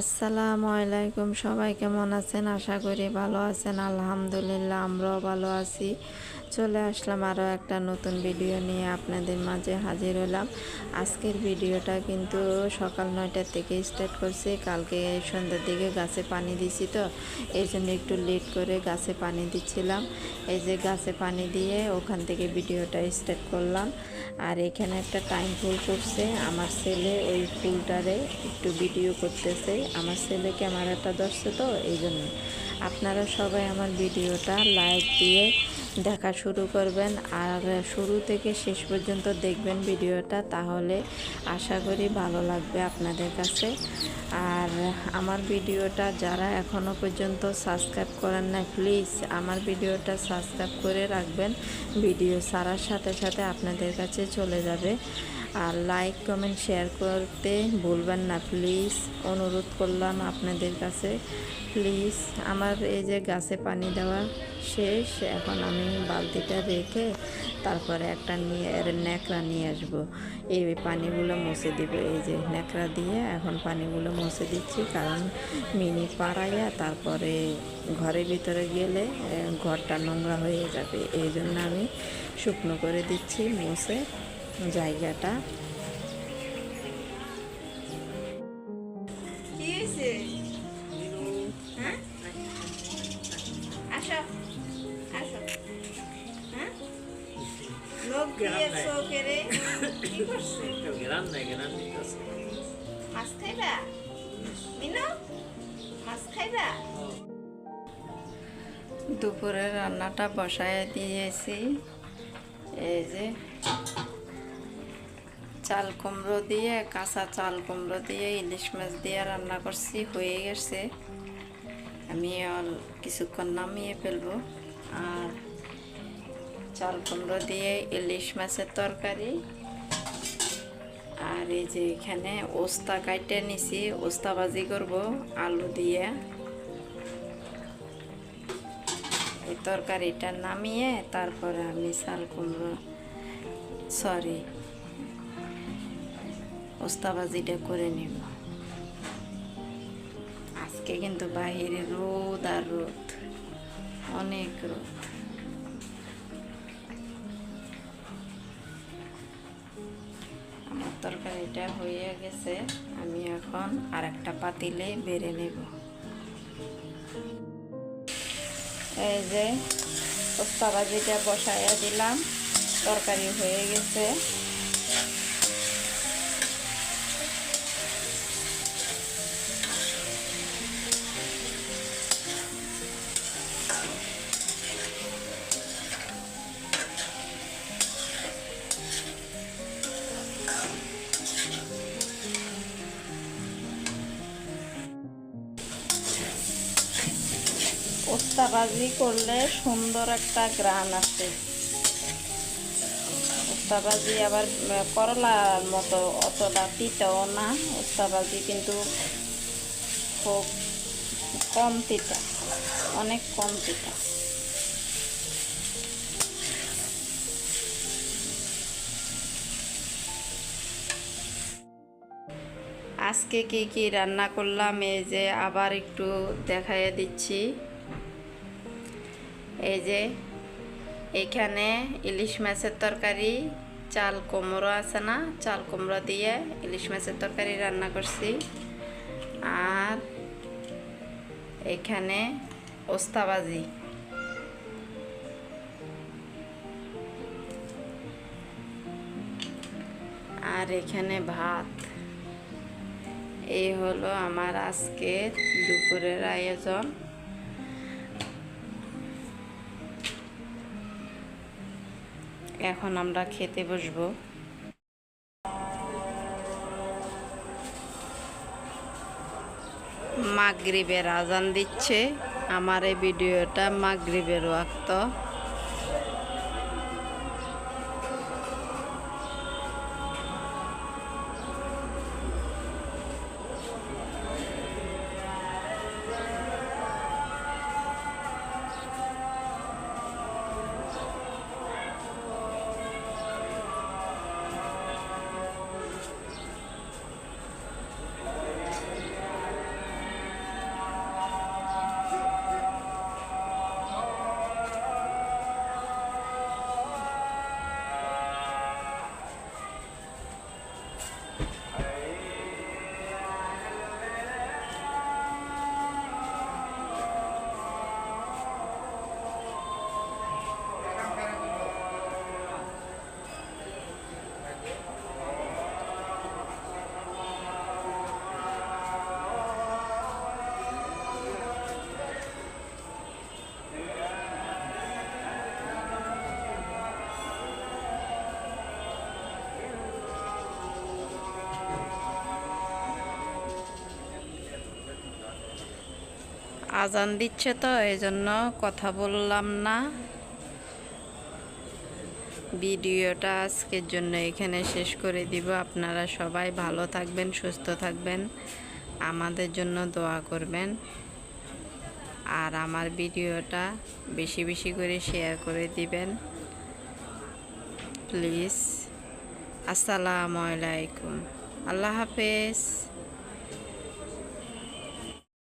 আসসালামু আলাইকুম সবাই কেমন আছেন? আশা করি ভালো আছেন আলহামদুলিল্লাহ আমরাও ভালো আছি। চলে আসলাম আরও একটা নতুন ভিডিও নিয়ে আপনাদের মাঝে হাজির হলাম। আজকের ভিডিওটা কিন্তু সকাল নয়টার থেকে স্টার্ট করছি। কালকে সন্ধ্যার দিকে গাছে পানি দিছি তো, এই জন্য একটু লেট করে গাছে পানি দিচ্ছিলাম। এই যে গাছে পানি দিয়ে ওখান থেকে ভিডিওটা স্টার্ট করলাম। আর এখানে একটা টাইম ফুল করছে। আমার ছেলে ওই ফুলটারে একটু ভিডিও করতেছে। আমার ছেলে ক্যামেরাটা ধরছে তো, এই জন্য। আপনারা সবাই আমার ভিডিওটা লাইক দিয়ে দেখা শুরু করবেন। আর শুরু থেকে শেষ পর্যন্ত দেখবেন ভিডিওটা, তাহলে আশা করি ভালো লাগবে আপনাদের কাছে। আর আমার ভিডিওটা যারা এখনও পর্যন্ত সাবস্ক্রাইব করেন না, প্লিজ আমার ভিডিওটা সাবস্ক্রাইব করে রাখবেন। ভিডিও সারার সাথে সাথে আপনাদের কাছে চলে যাবে। আর লাইক কমেন্ট শেয়ার করতে ভুলবেন না প্লিজ অনুরোধ করলাম আপনাদের কাছে। প্লিজ আমার এই যে গাছে পানি দেওয়া শেষ, এখন আমি বালতিটা রেখে তারপরে একটা নিয়ে ন্যাকড়া নিয়ে আসব। এই পানিগুলো মুছে দিব। এই যে ন্যাকড়া দিয়ে এখন পানিগুলো মুছে দিচ্ছি, কারণ মিনি পাড়াইয়া তারপরে ঘরের ভিতরে গেলে ঘরটা নোংরা হয়ে যাবে। এই জন্য আমি শুকনো করে দিচ্ছি, মুছে। জায়গাটা। হ্যাঁ? আসো। আসো। হ্যাঁ? মাছ খাইবা? মিনো মাছ খাইবা? দুপুরে রান্নাটা বসায় দিয়েছি। এই যে চাল কুমড়ো দিয়ে, কাঁচা চাল কুমড়ো দিয়ে, ইলিশ মাছ দিয়ে রান্না করছি, হয়ে গেছে। আমি কিছুক্ষণ নামিয়ে ফেলব। আর চাল কুমড়ো দিয়ে ইলিশ মাছের তরকারি। আর এই যে এখানে ওস্তা কাটে নিছি, ওস্তা ভাজি করব, আলু দিয়ে। এই তরকারিটা নামিয়ে তারপরে আমি চাল কুমড়ো সরি ওস্তাবাজিটা করে নিব। আজকে কিন্তু বাহিরে রোদ আর রোদ, অনেক রোদ। আমার তরকারিটা হয়ে গেছে, আমি এখন আর একটা পাতিলে বেড়ে নেব। এই যে ওস্তাবাজিটা বসাইয়া দিলাম, তরকারি হয়ে গেছে। ওস্তাবাজি করলে সুন্দর একটা গ্রান আসে। ওস্তাবাজি আবার করলার মতো অতটা তিতাও না। ওস্তাবাজি কিন্তু খুব কম তিতা, অনেক কম তিতা। আজকে কি কি রান্না করলাম, এই যে আবার একটু দেখাইয়া দিচ্ছি। এই যে, এখানে ইলিশ মাছের তরকারি, চাল কুমড়ো আছে না, চাল কুমড়ো দিয়ে ইলিশ মাছের তরকারি রান্না করছি। আর এখানে ওস্তাবাজি আর এখানে ভাত। এই হলো আমার আজকের দুপুরের আয়োজন। এখন আমরা খেতে বসবো। মাগরিবের আজান দিচ্ছে। আমার এই ভিডিওটা মাগরিবের ওয়াক্ত। আজান দিচ্ছে তো এই জন্য কথা বললাম না। ভিডিওটা আজকের জন্য এখানে শেষ করে দিব। আপনারা সবাই ভালো থাকবেন, সুস্থ থাকবেন, আমাদের জন্য দোয়া করবেন। আর আমার ভিডিওটা বেশি বেশি করে শেয়ার করে দিবেন। প্লিজ। আসসালামু আলাইকুম। আল্লাহ হাফেজ।